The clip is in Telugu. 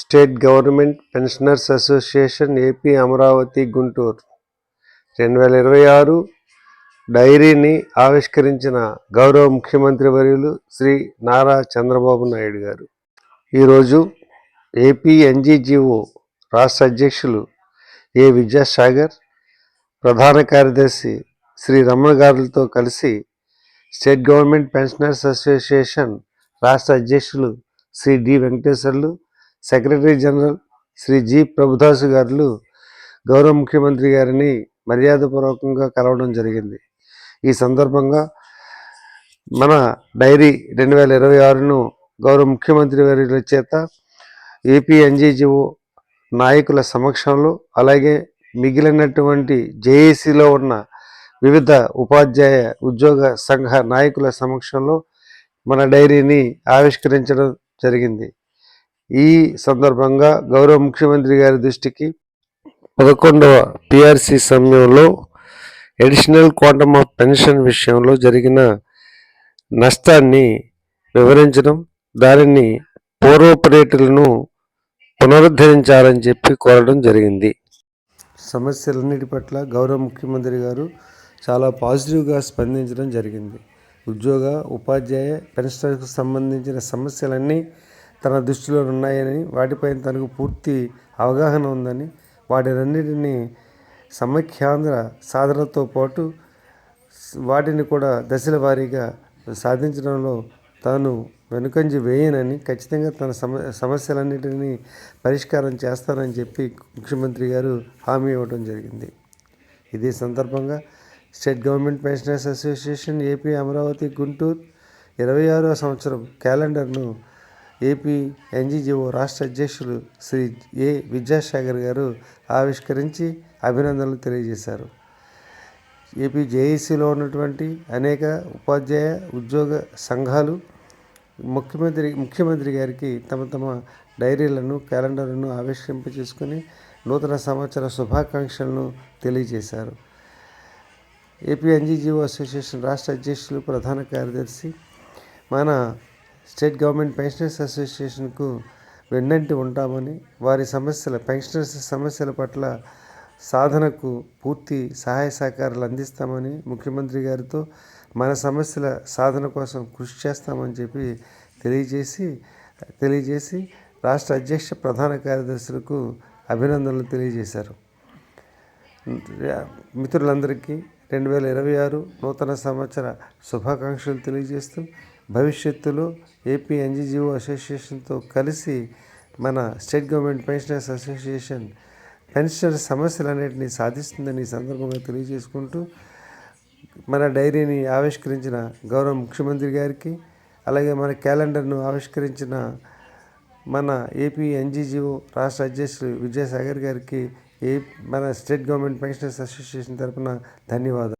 State government pensioners association AP Amaravati Guntur. రెండు వేల ఇరవై ఆరు డైరీని ఆవిష్కరించిన గౌరవ ముఖ్యమంత్రి వర్యులు శ్రీ నారా చంద్రబాబు నాయుడు గారు. ఈరోజు ఏపీ ఎన్జీజీఓ రాష్ట్ర అధ్యక్షులు ఏ విద్యాసాగర్ ప్రధాన కార్యదర్శి శ్రీ రమణ గారులతో కలిసి స్టేట్ గవర్నమెంట్ పెన్షనర్స్ అసోసియేషన్ రాష్ట్ర అధ్యక్షులు Shri D Venkateswarlu secretary general Shri G Prabhudas గారు గౌరవ ముఖ్యమంత్రి గారిని మర్యాదపూర్వకంగా కలవడం జరిగింది. ఈ సందర్భంగా మన డైరీ రెండు వేల ఇరవై ఆరును గౌరవ ముఖ్యమంత్రి వారి చేత ఏపీ ఎన్జీజీఓ నాయకుల సమక్షంలో అలాగే మిగిలినటువంటి జేఏసీలో ఉన్న వివిధ ఉపాధ్యాయ ఉద్యోగ సంఘ నాయకుల సమక్షంలో మన డైరీని ఆవిష్కరించడం జరిగింది. ఈ సందర్భంగా గౌరవ ముఖ్యమంత్రి గారి దృష్టికి పదకొండవ పిఆర్సి సమయంలో ఎడిషనల్ క్వాంటమ్ ఆఫ్ పెన్షన్ విషయంలో జరిగిన నష్టాన్ని వివరించడం దానిని పూర్వపర్యటలను పునరుద్ధరించాలని చెప్పి కోరడం జరిగింది. సమస్యలన్నిటి పట్ల గౌరవ ముఖ్యమంత్రి గారు చాలా పాజిటివ్గా స్పందించడం జరిగింది. ఉద్యోగ ఉపాధ్యాయ పెన్షనర్కు సంబంధించిన సమస్యలన్నీ తన దృష్టిలో ఉన్నాయని వాటిపై తనకు పూర్తి అవగాహన ఉందని వాటినన్నిటినీ సమైక్యాంధ్ర సాధనతో పాటు వాటిని కూడా దశల వారీగా సాధించడంలో తాను వెనుకంజి వేయనని ఖచ్చితంగా తన సమ సమస్యలన్నిటినీ పరిష్కారం చేస్తానని చెప్పి ముఖ్యమంత్రి గారు హామీ ఇవ్వడం జరిగింది. ఇదే సందర్భంగా state government pensioners association AP Amaravati Guntur ఇరవై ఆరో సంవత్సరం క్యాలెండర్ను ఏపీ ఎన్జీజీఓ రాష్ట్ర అధ్యక్షులు శ్రీ ఏ విద్యాసాగర్ గారు ఆవిష్కరించి అభినందనలు తెలియజేశారు. ఏపీ జేఏసీలో ఉన్నటువంటి అనేక ఉపాధ్యాయ ఉద్యోగ సంఘాలు ముఖ్యమంత్రి ముఖ్యమంత్రి గారికి తమ తమ డైరీలను క్యాలెండర్లను ఆవిష్కరింపచేసుకుని నూతన సంవత్సర శుభాకాంక్షలను తెలియజేశారు. ఏపీ ఎన్జీజీఓ అసోసియేషన్ రాష్ట్ర అధ్యక్షులు ప్రధాన కార్యదర్శి మన స్టేట్ గవర్నమెంట్ పెన్షనర్స్ అసోసియేషన్కు వెన్నంటి ఉంటామని వారి సమస్యల పెన్షనర్స్ సమస్యల పట్ల సాధనకు పూర్తి సహాయ సహకారాలు అందిస్తామని ముఖ్యమంత్రి గారితో మన సమస్యల సాధన కోసం కృషి చేస్తామని చెప్పి తెలియజేసి తెలియజేసి రాష్ట్ర అధ్యక్ష ప్రధాన కార్యదర్శులకు అభినందనలు తెలియజేశారు. మిత్రులందరికీ రెండు వేల ఇరవై ఆరు నూతన సంవత్సర శుభాకాంక్షలు తెలియజేస్తూ భవిష్యత్తులో ఏపీ ఎన్జీజీఓ అసోసియేషన్తో కలిసి మన state government pensioners association pensioner సమస్యలన్నింటినీ సాధిస్తుందని ఈ సందర్భంగా తెలియజేసుకుంటూ మన డైరీని ఆవిష్కరించిన గౌరవ ముఖ్యమంత్రి గారికి అలాగే మన క్యాలెండర్ను ఆవిష్కరించిన మన ఏపీ ఎన్జీజీఓ రాష్ట్ర అధ్యక్షులు విద్యాసాగర్ గారికి ఏ మన స్టేట్ గవర్నమెంట్ పెన్షనర్స్ అసోసియేషన్ తరఫున ధన్యవాదాలు.